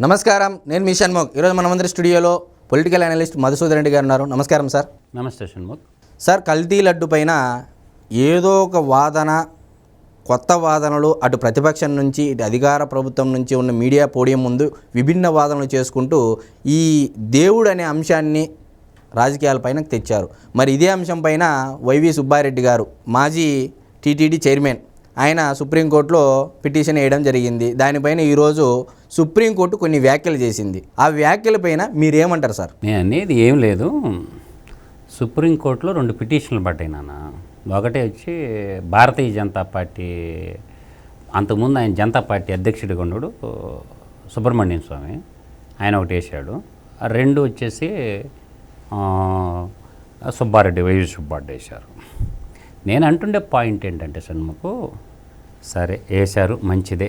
నమస్కారం నేను మీ షణ్ముఖ్. ఈరోజు మన మందిరి స్టూడియోలో పొలిటికల్ అనలిస్ట్ మధుసూదన్ రెడ్డి గారు ఉన్నారు. నమస్కారం సార్. నమస్తే షణ్ముఖ్. సార్ కల్తీ లడ్డు పైన ఏదో ఒక వాదన కొత్త వాదనలు అటు ప్రతిపక్షం నుంచి ఇటు అధికార ప్రభుత్వం నుంచి ఉన్న మీడియా పోడియం ముందు విభిన్న వాదనలు చేసుకుంటూ ఈ దేవుడు అనే అంశాన్ని రాజకీయాలపైన తెచ్చారు. మరి ఇదే అంశం పైన వైవి సుబ్బారెడ్డి గారు మాజీ టీటీడీ చైర్మన్ ఆయన సుప్రీంకోర్టులో పిటిషన్ వేయడం జరిగింది. దానిపైన ఈరోజు సుప్రీంకోర్టు కొన్ని వ్యాఖ్యలు చేసింది. ఆ వ్యాఖ్యల పైన మీరేమంటారు సార్? నేను అనేది ఏం లేదు. సుప్రీంకోర్టులో రెండు పిటిషన్లు పడ్డాయి నాన్న. ఒకటి వచ్చి భారతీయ జనతా పార్టీ అంతకుముందు ఆయన జనతా పార్టీ అధ్యక్షుడిగా ఉన్నాడు సుబ్రహ్మణ్యం స్వామి. ఆయన ఒకటి వేసాడు రెండు వచ్చేసి సుబ్బారెడ్డి వైవి సుబ్బారెడ్డి వేశారు. నేను అంటుండే పాయింట్ ఏంటంటే షణ్ముఖు సరే వేశారు మంచిదే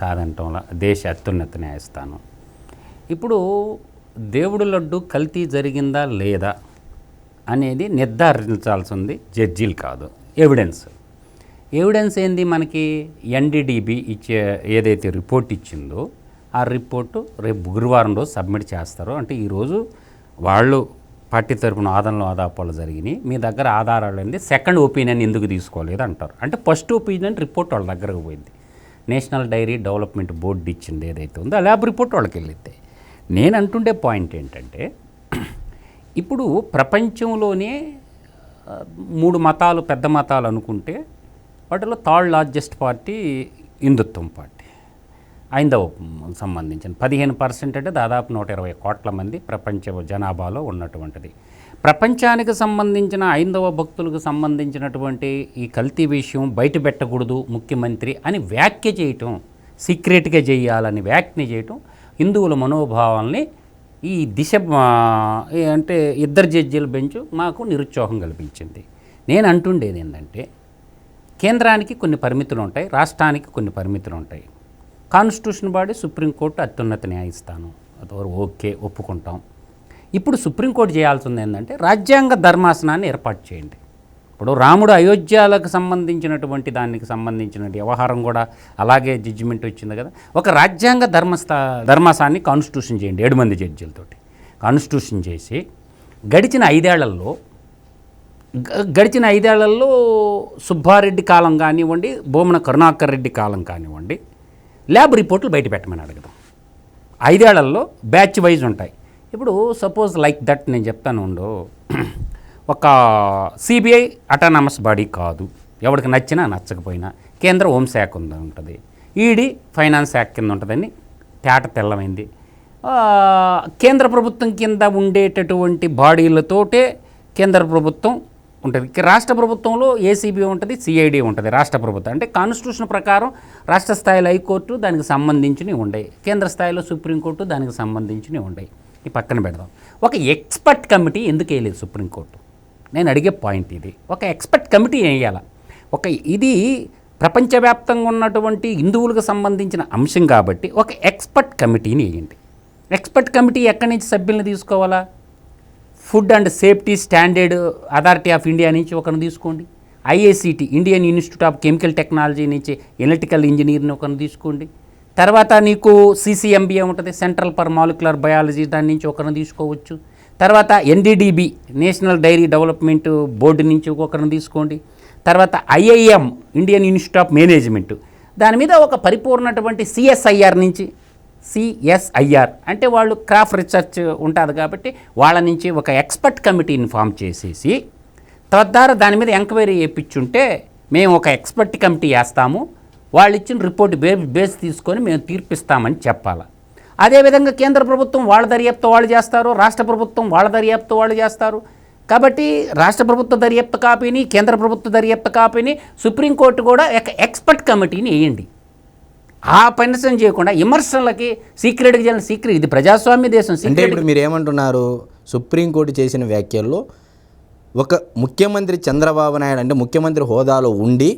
కాదంటంలా దేశ అత్యున్నత న్యాయస్థానం. ఇప్పుడు దేవుడు లడ్డు కల్తీ జరిగిందా లేదా అనేది నిర్ధారించాల్సింది జడ్జీలు కాదు ఎవిడెన్స్. ఎవిడెన్స్ ఏంది మనకి? ఎన్డీడీబీ ఇచ్చే ఏదైతే రిపోర్ట్ ఇచ్చిందో ఆ రిపోర్టు రేపు గురువారం రోజు సబ్మిట్ చేస్తారు. అంటే ఈరోజు వాళ్ళు పార్టీ తరపున ఆదరణలు ఆదాపాలు జరిగినాయి. మీ దగ్గర ఆధారాలు ఏంది సెకండ్ ఒపీనియన్ ఎందుకు తీసుకోలేదు అంటారు. అంటే ఫస్ట్ ఒపీనియన్ రిపోర్ట్ వాళ్ళ దగ్గరకు పోయింది. నేషనల్ డైరీ డెవలప్మెంట్ బోర్డు ఇచ్చింది ఏదైతే ఉందో ల్యాబ్ రిపోర్ట్ వాళ్ళకి వెళ్ళిద్ది నేను అంటుండే పాయింట్ ఏంటంటే ఇప్పుడు ప్రపంచంలోనే మూడు మతాలు పెద్ద మతాలు అనుకుంటే వాటిలో థర్డ్ లార్జెస్ట్ పార్టీ హిందుత్వం పార్టీ. ఐందవ సంబంధించిన పదిహేను పర్సెంట్ అంటే దాదాపు నూట ఇరవై కోట్ల మంది ప్రపంచ జనాభాలో ఉన్నటువంటిది. ప్రపంచానికి సంబంధించిన ఐందవ భక్తులకు సంబంధించినటువంటి ఈ కల్తీ విషయం బయట పెట్టకూడదు ముఖ్యమంత్రి అని వ్యాఖ్య చేయటం సీక్రెట్గా చేయాలని వ్యాఖ్య చేయటం హిందువుల మనోభావాల్ని ఈ దిశ అంటే ఇద్దరు జడ్జీల బెంచ్ మాకు నిరుత్సాహం కల్పించింది. నేను అంటుండేది ఏంటంటే కేంద్రానికి కొన్ని పరిమితులు ఉంటాయి రాష్ట్రానికి కొన్ని పరిమితులు ఉంటాయి కాన్స్టిట్యూషన్ బాడీ సుప్రీంకోర్టు అత్యున్నత న్యాయస్థానం. అదొకరు ఓకే ఒప్పుకుంటాం. ఇప్పుడు సుప్రీంకోర్టు చేయాల్సింది ఏంటంటే రాజ్యాంగ ధర్మాసనాన్ని ఏర్పాటు చేయండి. ఇప్పుడు రాముడు అయోధ్యాలకు సంబంధించినటువంటి దానికి సంబంధించిన వ్యవహారం కూడా అలాగే జడ్జిమెంట్ వచ్చింది కదా. ఒక రాజ్యాంగ ధర్మస్థా ధర్మాసాన్ని కాన్స్టిట్యూషన్ చేయండి ఏడు మంది జడ్జిలతోటి. కాన్స్టిట్యూషన్ చేసి గడిచిన ఐదేళ్ళలో గడిచిన ఐదేళ్ళలో సుబ్బారెడ్డి కాలం కానివ్వండి భూమన కరుణాకర్ రెడ్డి కాలం కానివ్వండి ల్యాబ్ రిపోర్ట్లు బయట పెట్టమని అడగదాం. ఐదేళ్ళలో బ్యాచ్ వైజ్ ఉంటాయి. ఇప్పుడు సపోజ్ లైక్ దట్ నేను చెప్తాను ఉండు. ఒక సిబిఐ అటానమస్ బాడీ కాదు. ఎవరికి నచ్చినా నచ్చకపోయినా కేంద్ర హోంశాఖ ఉంది ఉంటుంది. ఈడీ ఫైనాన్స్ శాఖ కింద ఉంటుందని తేట తెల్లమైంది. కేంద్ర ప్రభుత్వం కింద ఉండేటటువంటి బాడీలతోటే కేంద్ర ప్రభుత్వం ఉంటుంది. ఇక రాష్ట్ర ప్రభుత్వంలో ఏసీబీ ఉంటుంది సిఐడి ఉంటుంది రాష్ట్ర ప్రభుత్వం. అంటే కాన్స్టిట్యూషన్ ప్రకారం రాష్ట్ర స్థాయిలో హైకోర్టు దానికి సంబంధించినవి ఉండయి. కేంద్ర స్థాయిలో సుప్రీంకోర్టు దానికి సంబంధించినవి ఉండయి. ఈ పక్కన పెడదాం. ఒక ఎక్స్పర్ట్ కమిటీ ఎందుకు వేయలేదు సుప్రీంకోర్టు? నేను అడిగే పాయింట్ ఇది. ఒక ఎక్స్పర్ట్ కమిటీ వేయాల? ఒక ఇది ప్రపంచవ్యాప్తంగా ఉన్నటువంటి హిందువులకు సంబంధించిన అంశం కాబట్టి ఒక ఎక్స్పర్ట్ కమిటీని వేయండి. ఎక్స్పర్ట్ కమిటీ ఎక్కడి నుంచి సభ్యులను తీసుకోవాలా? Food and safety standard authority of India నుంచి ఒకరిని తీసుకోండి. IICT Indian institute of chemical technology నుంచి ఎలక్ట్రికల్ ఇంజనీర్ని ఒకరిని తీసుకోండి. తర్వాత నీకు సిసిఎంబిఏ ఉంటుంది సెంట్రల్ ఫర్ మాలిక్యులర్ బయాలజీ దాని నుంచి ఒకరిని తీసుకోవచ్చు. తర్వాత NDDB national dairy development board నుంచి ఒకరిని తీసుకోండి. తర్వాత IIM Indian institute of management. దాని మీద ఒక పరిపూర్ణటువంటి సిఎస్ఐఆర్ నుంచి సిఎస్ఐఆర్ అంటే వాళ్ళు క్రాఫ్ట్ రీసెర్చ్ ఉంటుంది కాబట్టి వాళ్ళ నుంచి ఒక ఎక్స్పర్ట్ కమిటీని ఫామ్ చేసేసి తద్వారా దాని మీద ఎంక్వైరీ చేయించుంటే మేము ఒక ఎక్స్పర్ట్ కమిటీ వేస్తాము వాళ్ళు ఇచ్చిన రిపోర్ట్ బే బేస్ తీసుకొని మేము తీర్పిస్తామని చెప్పాలి. అదేవిధంగా కేంద్ర ప్రభుత్వం వాళ్ళ దర్యాప్తు వాళ్ళు చేస్తారు రాష్ట్ర ప్రభుత్వం వాళ్ళ దర్యాప్తు వాళ్ళు చేస్తారు. కాబట్టి రాష్ట్ర ప్రభుత్వ దర్యాప్తు కాపీని కేంద్ర ప్రభుత్వ దర్యాప్తు కాపీని సుప్రీంకోర్టు కూడా ఒక ఎక్స్పర్ట్ కమిటీని వేయండి. ఆ పనిసం చేయకుండా విమర్శలకి సీక్రెట్గా చేయాలి సీక్రెట్ ఇది ప్రజాస్వామ్య దేశం అంటే ఇప్పుడు మీరు ఏమంటున్నారు సుప్రీంకోర్టు చేసిన వ్యాఖ్యల్లో ఒక ముఖ్యమంత్రి చంద్రబాబు నాయుడు అంటే ముఖ్యమంత్రి హోదాలో ఉండి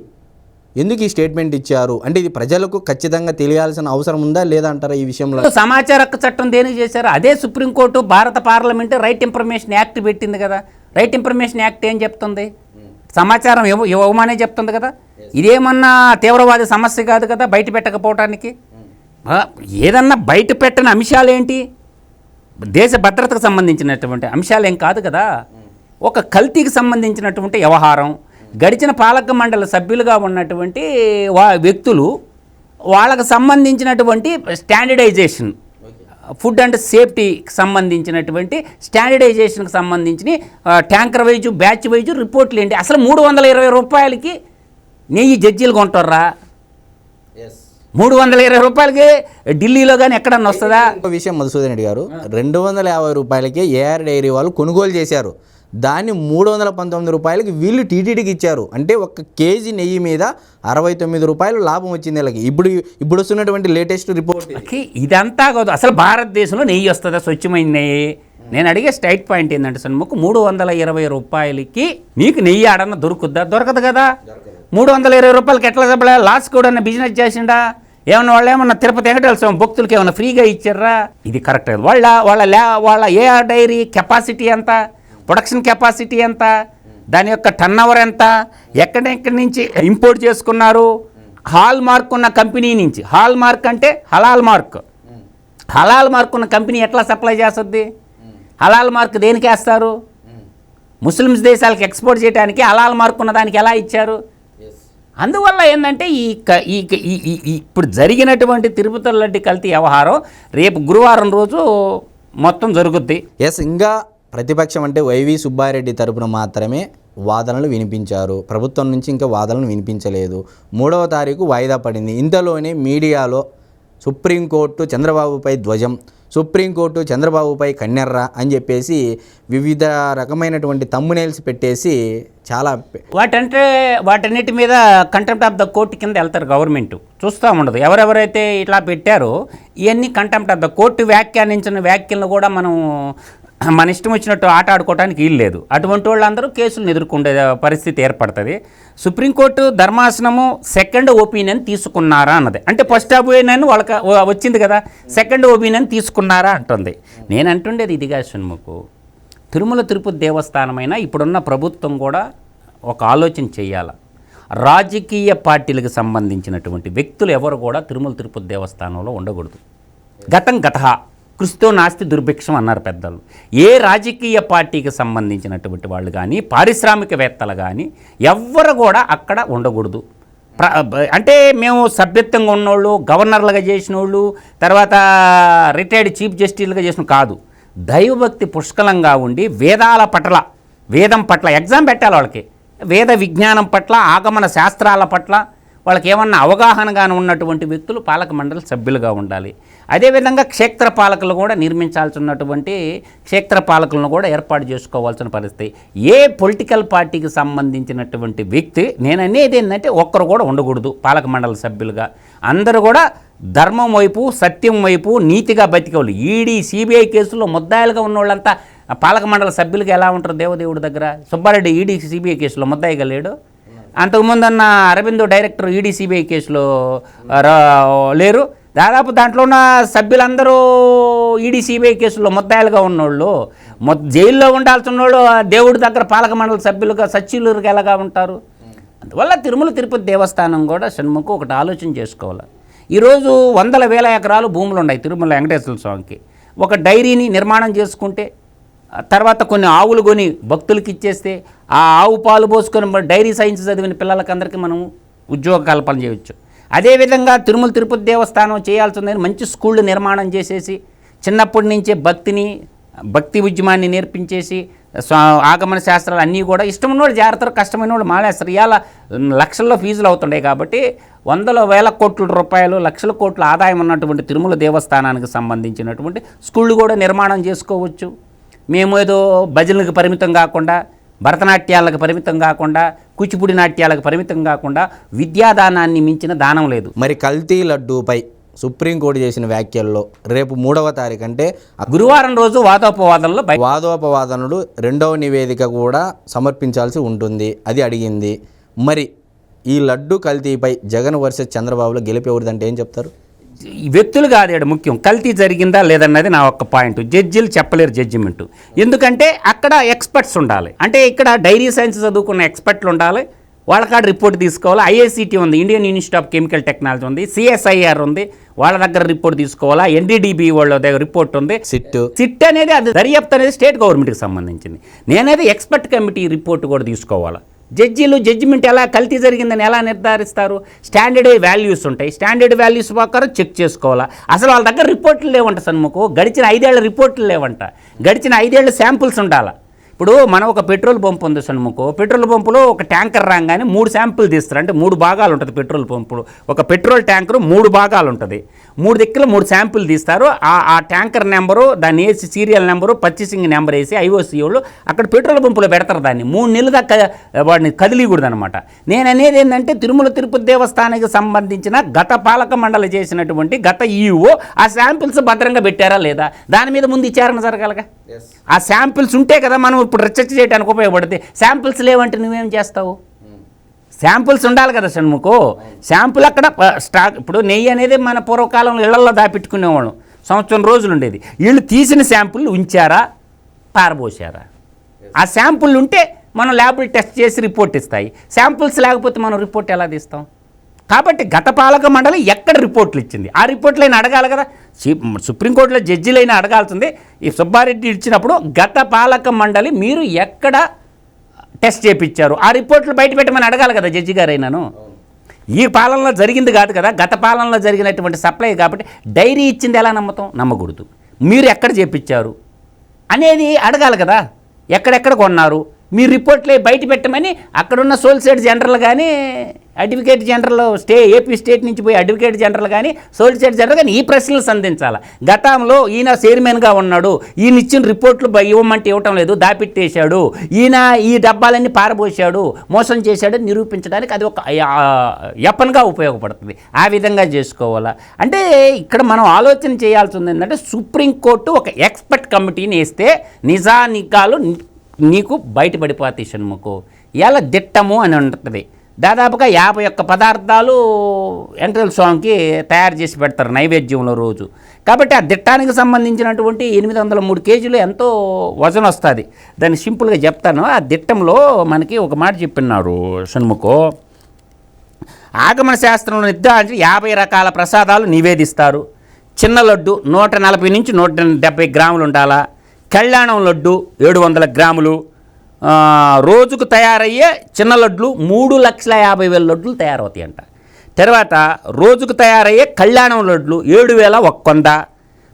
ఎందుకు ఈ స్టేట్మెంట్ ఇచ్చారు? అంటే ఇది ప్రజలకు ఖచ్చితంగా తెలియాల్సిన అవసరం ఉందా లేదా అంటారా ఈ విషయంలో? సమాచార హక్కు చట్టం దేనికి చేశారు? అదే సుప్రీంకోర్టు భారత పార్లమెంట్ రైట్ ఇన్ఫర్మేషన్ యాక్ట్ పెట్టింది కదా. రైట్ ఇన్ఫర్మేషన్ యాక్ట్ ఏం చెప్తుంది? సమాచారం ఇవ్వ ఇవ్వమనే చెప్తుంది కదా? ఇదేమన్నా తీవ్రవాద సమస్య కాదు కదా బయట పెట్టకపోవటానికి? ఆ, ఏదన్నా బయట పెట్టని అంశాలు ఏంటి దేశ భద్రతకు సంబంధించినటువంటి అంశాలు ఏం కాదు? కదా ఒక కల్తీకి సంబంధించినటువంటి వ్యవహారం గడిచిన పాలక మండలి సభ్యులుగా ఉన్నటువంటి వా వ్యక్తులు వాళ్ళకు సంబంధించినటువంటి స్టాండర్డైజేషన్ ఫుడ్ అండ్ సేఫ్టీకి సంబంధించినటువంటి స్టాండర్డైజేషన్కి సంబంధించిన ట్యాంకర్ వైజు బ్యాచ్ వైజు రిపోర్ట్లు ఏంటి? అసలు మూడు వందల ఇరవై రూపాయలకి నెయ్యి జడ్జీలు కొంటారా? మూడు వందల ఇరవై రూపాయలకి ఢిల్లీలో కానీ ఎక్కడన్నా వస్తుందా? విషయం మధుసూదన్ రెడ్డి గారు. రెండు వందల యాభై రూపాయలకే ఏఆర్ డైరీ వాళ్ళు కొనుగోలు చేశారు. దాన్ని మూడు వందల పంతొమ్మిది రూపాయలకి వీళ్ళు టీటీడీకి ఇచ్చారు. అంటే ఒక కేజీ నెయ్యి మీద అరవై తొమ్మిది రూపాయలు లాభం వచ్చింది వీళ్ళకి. ఇప్పుడు ఇప్పుడు వస్తున్నటువంటి లేటెస్ట్ రిపోర్ట్ ఇదంతా కాదు. అసలు భారతదేశంలో నెయ్యి వస్తుందా? స్వచ్ఛమైన నెయ్యి. నేను అడిగే స్ట్రైట్ పాయింట్ ఏంటంటే సన్ముఖ్ మూడు వందల ఇరవై రూపాయలకి నీకు నెయ్యి ఆడన్న దొరుకుద్దా? దొరకదు కదా. మూడు వందల ఇరవై రూపాయలకి ఎట్లా చెప్పలే? లాస్ కూడా బిజినెస్ చేసిండా? ఏమన్నా వాళ్ళు ఏమన్నా తిరుపతి వెంకటేశ్వర స్వామి భక్తులకి ఏమన్నా ఫ్రీగా ఇచ్చారా? ఇది కరెక్ట్ వాళ్ళ వాళ్ళ ల్యా వాళ్ళ ఏఆర్ డైరీ కెపాసిటీ ఎంత? ప్రొడక్షన్ కెపాసిటీ ఎంత? దాని యొక్క టర్న్ ఓవర్ ఎంత? ఎక్కడెక్కడి నుంచి ఇంపోర్ట్ చేసుకున్నారు? హాల్ మార్క్ ఉన్న కంపెనీ నుంచి. హాల్ మార్క్ అంటే హలాల్ మార్క్. హలాల్ మార్క్ ఉన్న కంపెనీ ఎట్లా సప్లై చేస్తుంది? హలాల్ మార్క్ దేనికి వేస్తారు? ముస్లిమ్స్ దేశాలకు ఎక్స్పోర్ట్ చేయడానికి హలాల్ మార్క్ ఉన్న దానికి ఎలా ఇచ్చారు? అందువల్ల ఏంటంటే ఈ క- ఈ క- ఈ- ఈ- ఈ ఇప్పుడు జరిగినటువంటి తిరుపతి లడ్డి కల్తీ వ్యవహారం రేపు గురువారం రోజు మొత్తం జరుగుద్ది. ఎస్ ఇంకా ప్రతిపక్షం అంటే వైవి సుబ్బారెడ్డి తరపున మాత్రమే వాదనలు వినిపించారు. ప్రభుత్వం నుంచి ఇంకా వాదనలు వినిపించలేదు. మూడవ తారీఖు వాయిదా పడింది. ఇంతలోనే మీడియాలో సుప్రీంకోర్టు చంద్రబాబుపై ధ్వజం సుప్రీంకోర్టు చంద్రబాబుపై కన్నెర్ర అని చెప్పేసి వివిధ రకమైనటువంటి తమ్మునేల్స్ పెట్టేసి చాలా వాటంటే వాటన్నిటి మీద కంటెంప్ట్ ఆఫ్ ద కోర్టు కింద వెళ్తారు గవర్నమెంట్ చూస్తూ ఉండదు. ఎవరెవరైతే ఇట్లా పెట్టారో ఇవన్నీ కంటెంప్ట్ ఆఫ్ ద కోర్టు వ్యాఖ్యానించిన వ్యాఖ్యలను కూడా మనం మన ఇష్టం వచ్చినట్టు ఆట ఆడుకోవడానికి వీలు లేదు. అటువంటి వాళ్ళందరూ కేసులను ఎదుర్కొండే పరిస్థితి ఏర్పడుతుంది. సుప్రీంకోర్టు ధర్మాసనము సెకండ్ ఒపీనియన్ తీసుకున్నారా అన్నది. అంటే ఫస్ట్ ఒపీనియన్ వాళ్ళకి వచ్చింది కదా సెకండ్ ఒపీనియన్ తీసుకున్నారా అంటుంది. నేను అంటుండేది ఇదిగా షణ్ముఖు. తిరుమల తిరుపతి దేవస్థానమైన ఇప్పుడున్న ప్రభుత్వం కూడా ఒక ఆలోచన చేయాలి. రాజకీయ పార్టీలకు సంబంధించినటువంటి వ్యక్తులు ఎవరు కూడా తిరుమల తిరుపతి దేవస్థానంలో ఉండకూడదు. గతం గత క్రిస్తో నాస్తి దుర్భిక్షం అన్నారు పెద్దలు. ఏ రాజకీయ పార్టీకి సంబంధించినటువంటి వాళ్ళు కానీ పారిశ్రామికవేత్తలు కానీ ఎవ్వరు కూడా అక్కడ ఉండకూడదు. అంటే మేము సభ్యత్వంగా ఉన్నోళ్ళు గవర్నర్లుగా చేసిన వాళ్ళు తర్వాత రిటైర్డ్ చీఫ్ జస్టిస్లుగా చేసిన కాదు. దైవభక్తి పుష్కలంగా ఉండి వేదాల పట్ల వేదం పట్ల ఎగ్జామ్ పెట్టాలి వాళ్ళకి. వేద విజ్ఞానం పట్ల ఆగమన శాస్త్రాల పట్ల వాళ్ళకి ఏమన్నా అవగాహనగానే ఉన్నటువంటి వ్యక్తులు పాలక మండలి సభ్యులుగా ఉండాలి. అదేవిధంగా క్షేత్ర పాలకులు కూడా నిర్మించాల్సి ఉన్నటువంటి క్షేత్ర పాలకులను కూడా ఏర్పాటు చేసుకోవాల్సిన పరిస్థితి. ఏ పొలిటికల్ పార్టీకి సంబంధించినటువంటి వ్యక్తి నేను అనేది ఏంటంటే ఒక్కరు కూడా ఉండకూడదు పాలక మండలి సభ్యులుగా. అందరూ కూడా ధర్మం వైపు సత్యం వైపు నీతిగా బతికేవాళ్ళు. ఈడీ సిబిఐ కేసులో ముద్దాయిలుగా ఉన్న వాళ్ళంతా పాలక మండలి సభ్యులుగా ఎలా ఉంటారు దేవదేవుడి దగ్గర? సుబ్బారెడ్డి ఈడీ సిబిఐ కేసులో ముద్దాయిగా లేడు? అంతకుముందు అన్న అరవిందో డైరెక్టర్ ఈడీ సిబిఐ కేసులో రా- లేరు. దాదాపు దాంట్లో ఉన్న సభ్యులందరూ ఈడీ సిబిఐ కేసులో ముద్దాయిలుగా ఉన్నోళ్ళు. మొ జైల్లో ఉండాల్సిన వాళ్ళు ఆ దేవుడి దగ్గర పాలక మండలి సభ్యులుగా సచివులుగా ఎలాగా ఉంటారు? అందువల్ల తిరుమల తిరుపతి దేవస్థానం కూడా షణ్ముఖం ఒకటి ఆలోచన చేసుకోవాలి. ఈరోజు వందల వేల ఎకరాలు భూములు ఉన్నాయి తిరుమల వెంకటేశ్వర స్వామికి. ఒక డైరీని నిర్మాణం చేసుకుంటే తర్వాత కొన్ని ఆవులు కొని భక్తులకి ఇచ్చేస్తే ఆ ఆవు పాలు పోసుకొని డైరీ సైన్స్ చదివిన పిల్లలకి అందరికీ మనం ఉద్యోగ కల్పన చేయవచ్చు అదేవిధంగా తిరుమల తిరుపతి దేవస్థానం చేయాల్సిందని మంచి స్కూళ్ళు నిర్మాణం చేసేసి చిన్నప్పటి నుంచే భక్తిని భక్తి ఉద్యమాన్ని నేర్పించేసి స్వా ఆగమన శాస్త్రాలు అన్నీ కూడా ఇష్టమైనవాడు ఉన్నవాడు జాగ్రత్తలు కష్టమైన వాళ్ళు మానేస్తారు. ఇవాళ లక్షల్లో ఫీజులు అవుతుండే కాబట్టి వందల వేల కోట్ల రూపాయలు లక్షల కోట్ల ఆదాయం ఉన్నటువంటి తిరుమల దేవస్థానానికి సంబంధించినటువంటి స్కూళ్ళు కూడా నిర్మాణం చేసుకోవచ్చు. మేము ఏదో భజనలకు పరిమితం కాకుండా భరతనాట్యాలకు పరిమితం కాకుండా కూచిపూడి నాట్యాలకు పరిమితం కాకుండా విద్యాదానాన్ని మించిన దానం లేదు. మరి కల్తీ లడ్డూపై సుప్రీంకోర్టు చేసిన వ్యాఖ్యల్లో రేపు మూడవ తారీఖు అంటే గురువారం రోజు వాదోపవాదనలు రెండవ నివేదిక కూడా సమర్పించాల్సి ఉంటుంది అది అడిగింది. మరి ఈ లడ్డు కల్తీపై జగన్ వర్సెస్ చంద్రబాబులో గెలిపి ఎవరిదంటే ఏం చెప్తారు? వ్యక్తులు కాదు ముఖ్యం. కల్తీ జరిగిందా లేదన్నది నా ఒక్క పాయింట్. జడ్జిలు చెప్పలేరు జడ్జిమెంట్. ఎందుకంటే అక్కడ ఎక్స్పర్ట్స్ ఉండాలి. అంటే ఇక్కడ డైరీ సైన్స్ చదువుకున్న ఎక్స్పర్ట్లు ఉండాలి. వాళ్ళ కాడ రిపోర్ట్ తీసుకోవాలి. ఐఐసిటి ఉంది Indian institute of chemical technology ఉంది సిఎస్ఐఆర్ ఉంది వాళ్ళ దగ్గర రిపోర్ట్ తీసుకోవాలా ఎన్డీడీబీ వాళ్ళ దగ్గర రిపోర్ట్ ఉంది. సిట్ సిట్ అనేది అది దర్యాప్తు అనేది స్టేట్ గవర్నమెంట్కి సంబంధించింది. నేనైతే ఎక్స్పర్ట్ కమిటీ రిపోర్ట్ కూడా తీసుకోవాలి. జడ్జీలు జడ్జిమెంట్ ఎలా కల్తీ జరిగిందని ఎలా నిర్ధారిస్తారు? స్టాండర్డ్ వాల్యూస్ ఉంటాయి. స్టాండర్డ్ వాల్యూస్ ప్రకారం చెక్ చేసుకోవాలా? అసలు వాళ్ళ దగ్గర రిపోర్ట్లు లేవంట సన్ముకు గడిచిన ఐదేళ్ళ రిపోర్ట్లు లేవంట. గడిచిన ఐదేళ్ళ శాంపుల్స్ ఉండాలా? ఇప్పుడు మనం ఒక పెట్రోల్ పంప్ ఉంది సన్ముఖు. పెట్రోల్ పంపులో ఒక ట్యాంకర్ రాగానే మూడు శాంపుల్ తీస్తారు. అంటే మూడు భాగాలు ఉంటుంది పెట్రోల్ పంపులో. ఒక పెట్రోల్ ట్యాంకర్ మూడు భాగాలు ఉంటుంది. మూడు దిక్కులు మూడు శాంపుల్ తీస్తారు. ఆ ఆ ట్యాంకర్ నెంబరు దాన్ని వేసి సీరియల్ నెంబరు పర్చేసింగ్ నెంబర్ వేసి ఐఓసీ వాళ్ళు అక్కడ పెట్రోల్ పంపులో పెడతారు దాన్ని. మూడు నెలలు దాకా వాడిని కదిలికూడదు అనమాట నేను అనేది ఏంటంటే తిరుమల తిరుపతి దేవస్థానానికి సంబంధించిన గత పాలక మండలి చేసినటువంటి గత ఈఓ ఆ శాంపిల్స్ భద్రంగా పెట్టారా లేదా? దాని మీద ముందు విచారణ జరగాలిగా? ఆ శాంపిల్స్ ఉంటే కదా మనం ఇప్పుడు రీసెర్చ్ చేయడానికి ఉపయోగపడుతుంది శాంపిల్స్ లేవంటే నువ్వేం చేస్తావు? శాంపుల్స్ ఉండాలి కదా షణ్ముకు శాంపుల్ అక్కడ స్టాక్ ఇప్పుడు నెయ్యి అనేది మన పూర్వకాలంలో ఇళ్ళలో దాపెట్టుకునేవాళ్ళం. సంవత్సరం రోజులు ఉండేది. వీళ్ళు తీసిన శాంపుల్ ఉంచారా? పారబోసారా? ఆ శాంపుల్ ఉంటే మనం ల్యాబులు టెస్ట్ చేసి రిపోర్ట్ ఇస్తాయి. శాంపుల్స్ లేకపోతే మనం రిపోర్ట్ ఎలా తీస్తాం? కాబట్టి గత పాలక మండలి ఎక్కడ రిపోర్ట్లు ఇచ్చింది? ఆ రిపోర్ట్లు అయినా అడగాలి కదా? సుప్రీంకోర్టులో జడ్జిలైనా అడగాల్సింది. ఈ సుబ్బారెడ్డి ఇచ్చినప్పుడు గత పాలక మండలి మీరు ఎక్కడ టెస్ట్ చేపించారు? ఆ రిపోర్ట్లు బయట పెట్టమని అడగాలి కదా జడ్జి గారైనాను? ఈ పాలనలో జరిగింది కాదు కదా? గత పాలనలో జరిగినటువంటి సప్లై కాబట్టి డైరీ ఇచ్చింది ఎలా నమ్మతాం? నమ్మకూడదు. మీరు ఎక్కడ చేపించారు? అనేది అడగాలి కదా? ఎక్కడెక్కడ కొన్నారు? మీ రిపోర్ట్లే బయట పెట్టమని అక్కడున్న సోలిసిటర్ జనరల్ కానీ advocate general stay AP state నుంచి పోయి అడ్వకేట్ జనరల్ కానీ సోలిసిటర్ జనరల్ కానీ ఈ ప్రశ్నలు సంధించాలి? గతంలో ఈయన చైర్మన్గా ఉన్నాడు. ఈయన ఇచ్చిన రిపోర్ట్లు ఇవ్వమంటే ఇవ్వటం లేదు. దాపెట్టేశాడు. ఈయన ఈ డబ్బాలన్నీ పారబోసాడు. మోసం చేశాడు. నిరూపించడానికి అది ఒక యపన్గా ఉపయోగపడుతుంది. ఆ విధంగా చేసుకోవాలా? అంటే ఇక్కడ మనం ఆలోచన చేయాల్సి ఉంది ఏంటంటే సుప్రీంకోర్టు ఒక ఎక్స్పర్ట్ కమిటీని వేస్తే నిజానికాలు నీకు బయటపడిపోతాయి షణ్ముఖు. ఇలా దిట్టము అని ఉంటుంది. దాదాపుగా యాభై ఒక్క పదార్థాలు ఎంట్రల్ స్వామికి తయారు చేసి పెడతారు నైవేద్యంలో రోజు. కాబట్టి ఆ దిట్టానికి సంబంధించినటువంటి ఎనిమిది వందల మూడు కేజీలు ఎంతో వజన్ వస్తుంది. దాన్ని సింపుల్గా చెప్తాను. ఆ దిట్టంలో మనకి ఒక మాట చెప్పినారు షణ్ముఖు. ఆగమన శాస్త్రంలో నిర్ధారించి యాభై రకాల ప్రసాదాలు నివేదిస్తారు. చిన్న లడ్డు నూట నలభై నుంచి నూట డెబ్బై గ్రాములు ఉండాలా? కళ్యాణం లడ్డు ఏడు వందల గ్రాములు. రోజుకు తయారయ్యే చిన్న లడ్లు మూడు లక్షల యాభై వేల లడ్లు తయారవుతాయంట. తర్వాత రోజుకు తయారయ్యే కళ్యాణం లడ్లు ఏడు వేల ఒక్కొంద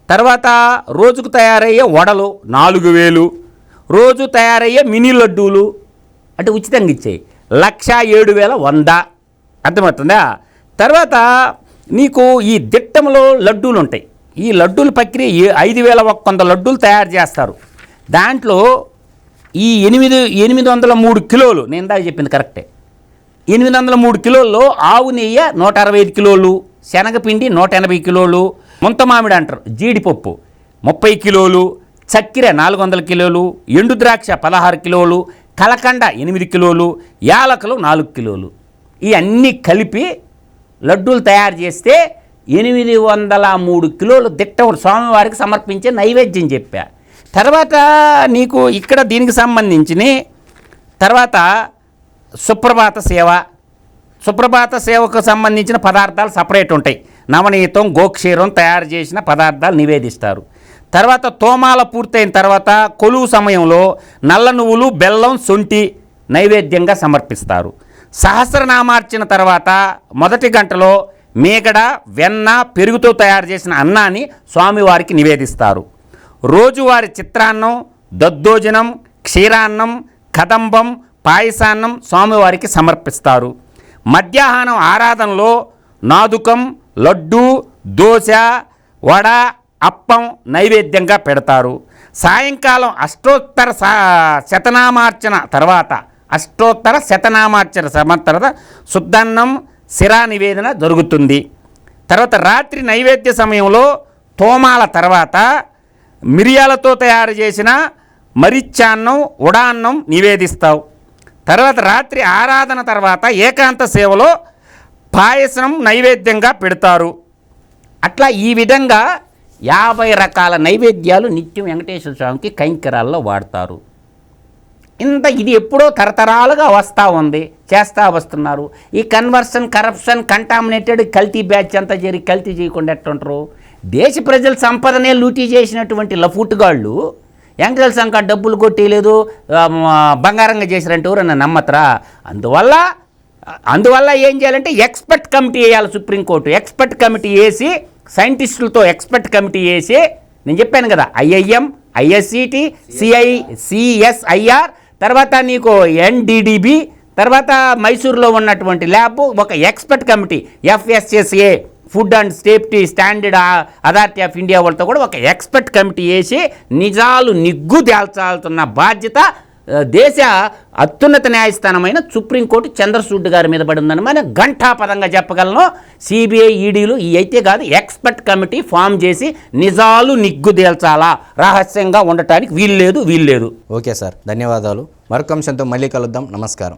తర్వాత రోజుకు తయారయ్యే వడలు నాలుగు వేలు. రోజు తయారయ్యే మినీ లడ్డూలు అంటే ఉచితంగా ఇచ్చాయి లక్ష ఏడు వేల వంద. అర్థమవుతుందా? తర్వాత నీకు ఈ దిట్టంలో లడ్డూలు ఉంటాయి. ఈ లడ్డూల ప్రక్రియ ఐదు వేల ఒక్కొంద లడ్డూలు తయారు చేస్తారు. దాంట్లో ఈ ఎనిమిది ఎనిమిది వందల మూడు కిలోలు నేను ఇందాక చెప్పింది కరెక్టే ఎనిమిది వందల మూడు కిలోల్లో ఆవు నెయ్యి నూట అరవై ఐదు కిలోలు శనగపిండి నూట ఎనభై కిలోలు ముంత మామిడి అంటారు జీడిపప్పు ముప్పై కిలోలు చక్కెర నాలుగు వందల కిలోలు ఎండు ద్రాక్ష పదహారు కిలోలు కలకండ ఎనిమిది కిలోలు యాలకులు నాలుగు కిలోలు. ఇవన్నీ కలిపి లడ్డూలు తయారు చేస్తే ఎనిమిది వందల మూడు కిలోలు దిట్టవుడు. స్వామివారికి సమర్పించే నైవేద్యం చెప్పా. తర్వాత నీకు ఇక్కడ దీనికి సంబంధించిన తర్వాత సుప్రభాత సేవ. సుప్రభాత సేవకు సంబంధించిన పదార్థాలు సపరేట్ ఉంటాయి. నవనీతం గోక్షీరం తయారు చేసిన పదార్థాలు నివేదిస్తారు. తర్వాత తోమాల పూర్తయిన తర్వాత కొలువు సమయంలో నల్ల నువ్వులు బెల్లం సొంటి నైవేద్యంగా సమర్పిస్తారు. సహస్రనామార్చిన తర్వాత మొదటి గంటలో మేగడ వెన్న పెరుగుతో తయారు చేసిన అన్నాన్ని స్వామివారికి నివేదిస్తారు. రోజువారి చిత్రాన్నం దద్దోజనం క్షీరాన్నం కదంబం పాయసాన్నం స్వామివారికి సమర్పిస్తారు. మధ్యాహ్నం ఆరాధనలో నాదుకం లడ్డు దోశ వడ అప్పం నైవేద్యంగా పెడతారు. సాయంకాలం అష్టోత్తర సా శతనామార్చన తర్వాత అష్టోత్తర శతనామార్చన సమర్థత శుద్ధన్నం శిరా నివేదన జరుగుతుంది. తర్వాత రాత్రి నైవేద్య సమయంలో తోమాల తర్వాత మిరియాలతో తయారు చేసిన మరిచ్చాన్నం ఉడాన్నం నివేదిస్తావు. తర్వాత రాత్రి ఆరాధన తర్వాత ఏకాంత సేవలో పాయసం నైవేద్యంగా పెడతారు. అట్లా ఈ విధంగా యాభై రకాల నైవేద్యాలు నిత్యం వెంకటేశ్వర స్వామికి కైంకరాల్లో వాడతారు. ఇంత ఇది ఎప్పుడో తరతరాలుగా వస్తూ ఉంది చేస్తూ వస్తున్నారు. ఈ కన్వర్షన్ కరప్షన్ కంటామినేటెడ్ కల్తీ బ్యాచ్ అంతా చేరి కల్తీ చేయకుండా ఎట్టుంటారు? దేశ ప్రజల సంపదనే లూటీ చేసినటువంటి లఫూట్గాళ్ళు వెంకటేశ్వర సంఖ డబ్బులు కొట్టేయలేదు బంగారంగా చేసినట్టు ఎవరన్నా నమ్మతరా? అందువల్ల అందువల్ల ఏం చేయాలంటే ఎక్స్పర్ట్ కమిటీ వేయాలి సుప్రీంకోర్టు. ఎక్స్పర్ట్ కమిటీ వేసి సైంటిస్టులతో ఎక్స్పర్ట్ కమిటీ వేసి నేను చెప్పాను కదా ఐఐఎం ఐఎస్సిటి సిఐ సిఎస్ఐఆర్ తర్వాత నీకు ఎన్డిడిబి తర్వాత మైసూర్లో ఉన్నటువంటి ల్యాబ్ ఒక expert committee FSSA. Food and safety standard authority of India వాళ్ళతో కూడా ఒక ఎక్స్పర్ట్ కమిటీ వేసి నిజాలు నిగ్గు తేల్చాల్సిన బాధ్యత దేశ అత్యున్నత న్యాయస్థానమైన సుప్రీంకోర్టు చంద్రచూడ్ గారి మీద పడి ఉందని మనం ఘంటాపదంగా చెప్పగలను. సిబిఐ ఈడీలు ఈ అయితే కాదు ఎక్స్పర్ట్ కమిటీ ఫామ్ చేసి నిజాలు నిగ్గుదేల్చాలా రహస్యంగా ఉండటానికి వీల్లేదు వీల్లేదు. ఓకే సార్ ధన్యవాదాలు. మరొక అంశంతో మళ్ళీ కలుద్దాం. నమస్కారం.